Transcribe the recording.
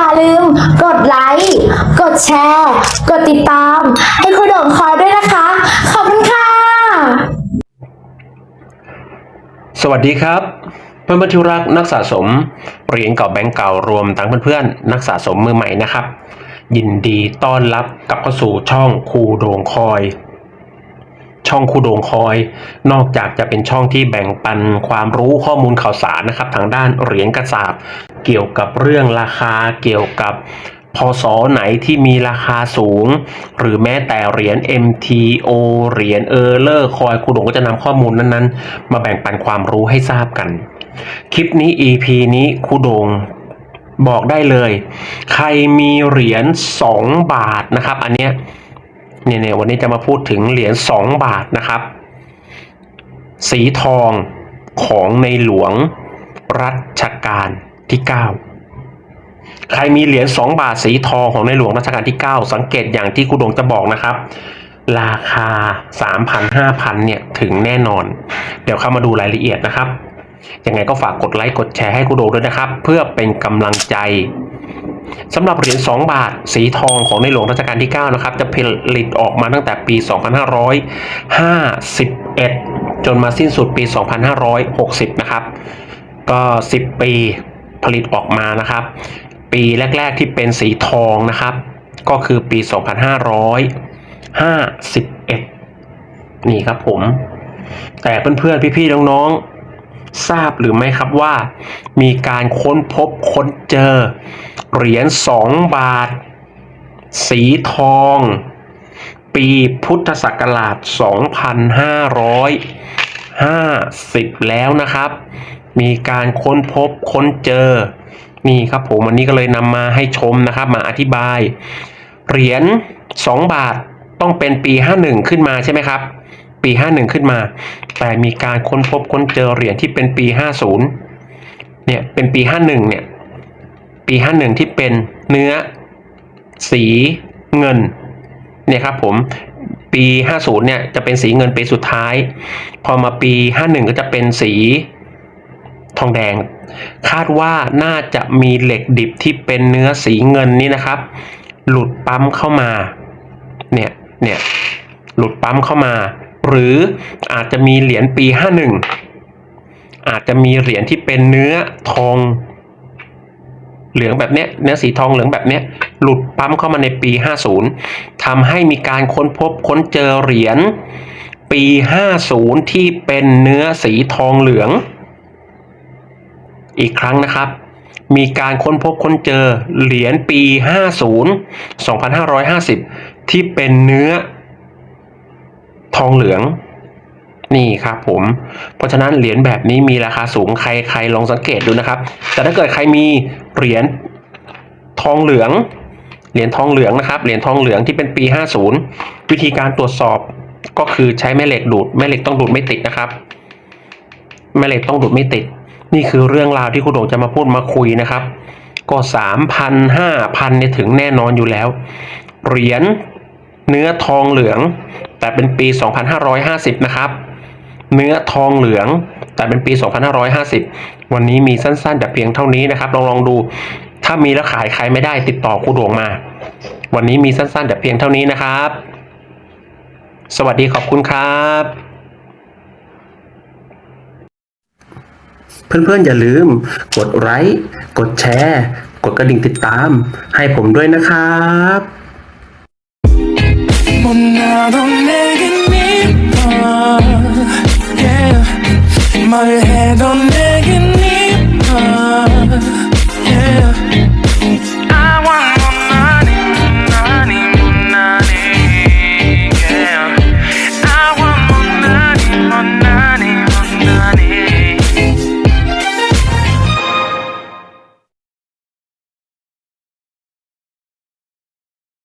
อย่าลืม กดไลค์ กดแชร์ กดติดตาม ให้ครูโด่งคอยด้วยนะคะ ขอบคุณค่ะ สวัสดีครับ เพื่อนๆที่รักนักสะสมเหรียญเก่าแบงก์เก่ารวมทั้งเพื่อนๆนักสะสมมือใหม่นะครับ ยินดีต้อนรับกลับเข้าสู่ช่องครูโดงคอย ช่องคูโดงคอย นอกจากจะเป็นช่องที่แบ่งปันความรู้ข้อมูลข่าวสารนะครับ ทางด้านเหรียญกระสาบเกี่ยวกับเรื่องราคาเกี่ยวกับพศไหนที่มีราคาสูง หรือแม้แต่เหรียญ MTO เหรียญเออร์เลอร์คอยครูโดงก็จะนำข้อมูลนั้นๆ มาแบ่งปันความรู้ให้ทราบกัน คลิปนี้ EP นี้คูดงบอกได้เลย ใครมีเหรียญ 2 บาทนะครับ อันเนี้ย เนี่ยเนี่ยวันนี้จะมาพูดถึงเหรียญ2บาทนะครับ สีทองของในหลวงรัชกาลที่ 9 ใครมีเหรียญ2บาทสีทองของในหลวงรัชกาลที่ 9 สังเกตอย่างที่ครูดวงจะบอกนะครับ ราคา 3,000 5,000เนี่ยถึงแน่นอน เดี๋ยวเข้ามาดูรายละเอียดนะครับยังไงก็ฝากกดไลค์กดแชร์ให้ครูโดด้วยนะครับ เพื่อเป็นกำลังใจ สำหรับเหรียญ2บาท สีทองของในหลวงรัชกาลที่9นะครับจะผลิตออกมาตั้งแต่ปี 2551 จนมาสิ้นสุดปี 2560 นะครับ ก็ 10 ปีผลิตออกมานะครับ ปีแรก ๆที่เป็นสีทองนะครับ ก็คือปี 2551 นี่ครับผม แต่เพื่อนๆพี่ๆน้องๆ ทราบหรือไม่ครับว่า มีการค้นพบค้นเจอ เหรียญ2บาท สีทอง ปีพุทธศักราช 2550 แล้วนะครับ มีการค้นพบค้นเจอ นี่ครับผมวันนี้ก็เลยนำมาให้ชมนะครับ มาอธิบาย เหรียญ2บาทต้องเป็นปี 51 ขึ้นมาใช่ไหมครับ ปี 51 ขึ้นมา แต่มีการค้นพบค้นเจอเหรียญที่เป็นปี 50 เนี่ยเป็นปี 51 เนี่ยปี 51 ที่เป็นเนื้อ สีเงินเนี่ยครับผมปี 50 เนี่ยจะเป็นสีเงินปีสุดท้าย พอมาปี 51 ก็จะเป็นสีทองแดง คาดว่าน่าจะมีเหล็กดิบที่เป็นเนื้อสีเงินนี่นะครับ หลุดปั๊มเข้ามาเนี่ยเนี่ยหลุดปั๊มเข้ามา หรืออาจจะมีเหรียญปี 51 อาจจะมีเหรียญที่เป็นเนื้อทองเหลืองแบบเนี้ยเนื้อสีทองเหลืองแบบเนี้ยหลุดปั๊มเข้ามาในปี 50ทำให้มีการค้นพบค้นเจอเหรียญปี 50 ที่เป็นเนื้อสีทองเหลือง อีกครั้งนะครับ มีการค้นพบค้นเจอเหรียญปี 50 2550 ที่เป็นเนื้อ ทองเหลืองนี่ครับผม เพราะฉะนั้นเหรียญแบบนี้มีราคาสูงใครใครลองสังเกตดูนะครับ แต่ถ้าเกิดใครมีเหรียญทองเหลือง เหรียญทองเหลืองนะครับเหรียญทองเหลืองที่เป็นปี 50 วิธีการตรวจสอบก็คือใช้แม่เหล็กดูดแม่เหล็กต้องดูดไม่ติดนะครับ แม่เหล็กต้องดูดไม่ติด นี่คือเรื่องราวที่คุณโด่งจะมาพูดมาคุยนะครับ ก็สามพันห้าพันเนี่ยถึงแน่นอนอยู่แล้ว เหรียญเนื้อทองเหลือง แต่เป็นปี 2550 นะครับ เนื้อทองเหลือง แต่เป็นปี 2550 วันนี้มีสั้นๆแต่เพียงเท่านี้นะครับ ลองลองดู ถ้ามีแล้วขายใครไม่ได้ติดต่อครูด่งมา วันนี้มีสั้นๆแต่เพียงเท่านี้นะครับ สวัสดีขอบคุณครับเพื่อนๆ อย่าลืม กดไลค์ กดแชร์ กดกระดิ่งติดตาม ให้ผมด้วยนะครับ I don't make it me more. Yeah, 뭘 해도 내